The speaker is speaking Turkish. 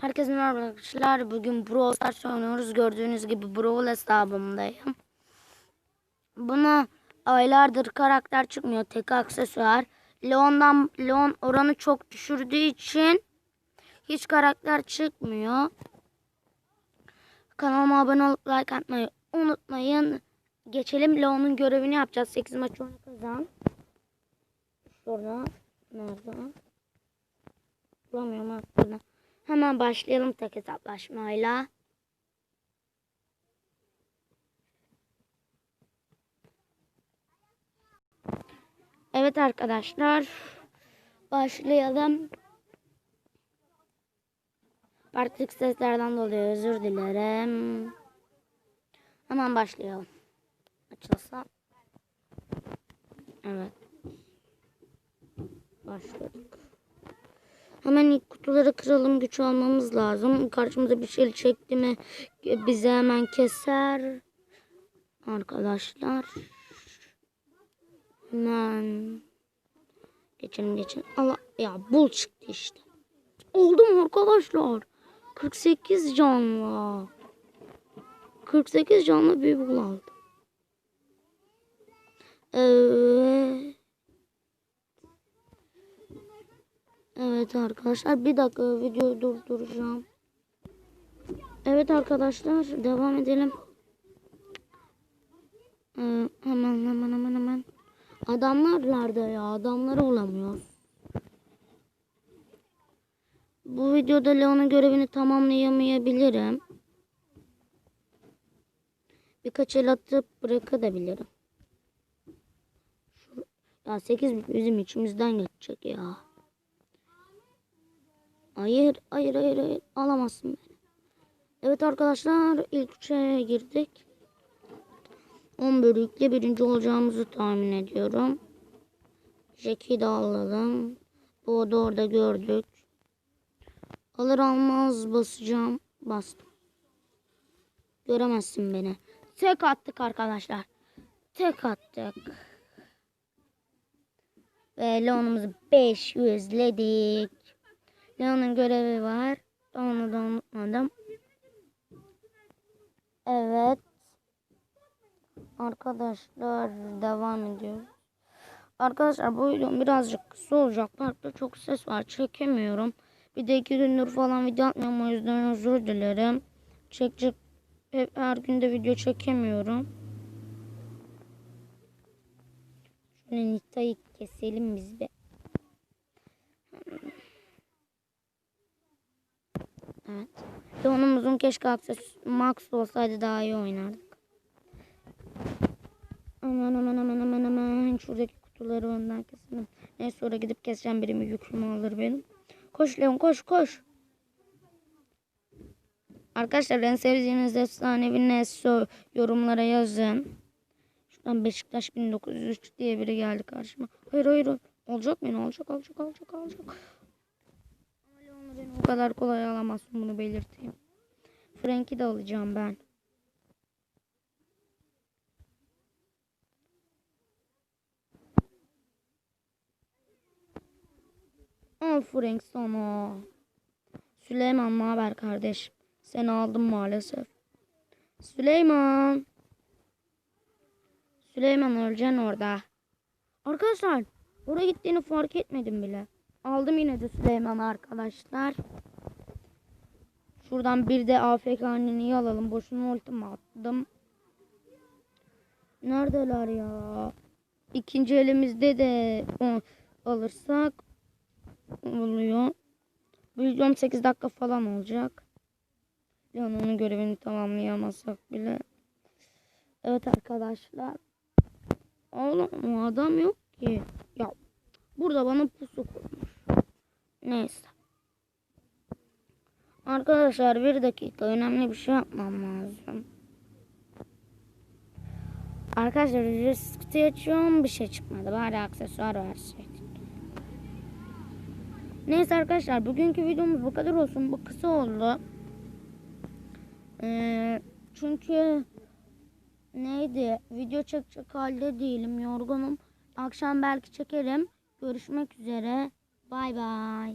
Herkese merhaba arkadaşlar. Bugün Brawl Stars oynuyoruz. Gördüğünüz gibi Brawl hesabımdayım. Buna aylardır karakter çıkmıyor. Tek aksesuar. Leon'dan Leon oranı çok düşürdüğü için hiç karakter çıkmıyor. Kanalıma abone olup like atmayı unutmayın. Geçelim Leon'un görevini yapacağız. 8 maç oyunu kazan. Şurada. Nerede? Bulamıyorum burada. Hemen başlayalım tek hesaplaşmayla. Evet arkadaşlar. Başlayalım. Artık seslerden dolayı özür dilerim. Hemen başlayalım. Açılsa. Evet. Başladık. Hemen ilk kutuları kıralım. Güç almamız lazım. Karşımıza bir şey çekti mi bize hemen keser. Arkadaşlar. Hemen. Geçelim geçelim. Allah ya bul çıktı işte. Oldu mu arkadaşlar? 48 canlı. 48 canlı bir bul aldım. Evet. Evet arkadaşlar bir dakika videoyu durduracağım. Evet arkadaşlar devam edelim. Ee, hemen hemen hemen hemen. Adamlar nerede ya? Adamları olamıyor. Bu videoda Leon'un görevini tamamlayamayabilirim. Birkaç el atıp bırakabilirim. Ya 8 bizim içimizden geçecek ya. Hayır, hayır, hayır, hayır. Alamazsın beni. Evet arkadaşlar ilk üçe girdik. 10 bölükle birinci olacağımızı tahmin ediyorum. Jack'i de alalım. Bu da orada gördük. Alır almaz basacağım. Bastım. Göremezsin beni. Tek attık arkadaşlar. Tek attık. Ve Leon'umuzu 500'ledik. Leon'un görevi var. Onu da unutmadım. Evet. Arkadaşlar devam ediyoruz. Arkadaşlar bu videom birazcık kısa olacak. Parkta çok ses var. Çekemiyorum. Bir de iki gündür falan video atmıyorum. O yüzden özür dilerim. Çekecek hep her günde video çekemiyorum. Şöyle Nita'yı keselim biz be. Evet. Leon'umuzun keşke Max olsaydı daha iyi oynardık. Aman aman aman aman aman. Şuradaki kutuları önden keselim. Neyse sonra gidip keseceğim birimi yükümü alır benim. Koş Leon koş koş. Arkadaşlar en sevdiğiniz efsanevi ne yorumlara yazın. Şuradan Beşiktaş 1903 diye biri geldi karşıma. Hayır. hayır. Olacak mı? Olacak olacak olacak olacak. Ama Leon'u beni o kadar kolay alamazsın bunu belirteyim. Frank'i de alacağım ben. Al Frank sana. Süleyman ne haber kardeş? Seni aldım maalesef. Süleyman. Süleyman öleceksin orada. Arkadaşlar oraya gittiğini fark etmedim bile. Aldım yine de Süleyman arkadaşlar. Şuradan bir de AFK anneni alalım. Boşuna ultimi attım. Neredeler ya? İkinci elimizde de alırsak oluyor. Videom 8 dakika falan olacak. Leon'un görevini tamamlayamazsak bile. Evet arkadaşlar. Oğlum adam yok ki. Ya burada bana pusu kurmuş. Neyse. Arkadaşlar bir dakika önemli bir şey yapmam lazım. Arkadaşlar ücretsiz kutuyu açıyorum bir şey çıkmadı. Bari aksesuar verseydik. Neyse arkadaşlar bugünkü videomuz bu kadar olsun. Bu kısa oldu. Ee, çünkü neydi? Video çekecek halde değilim. Yorgunum. Akşam belki çekerim. Görüşmek üzere. Bay bay.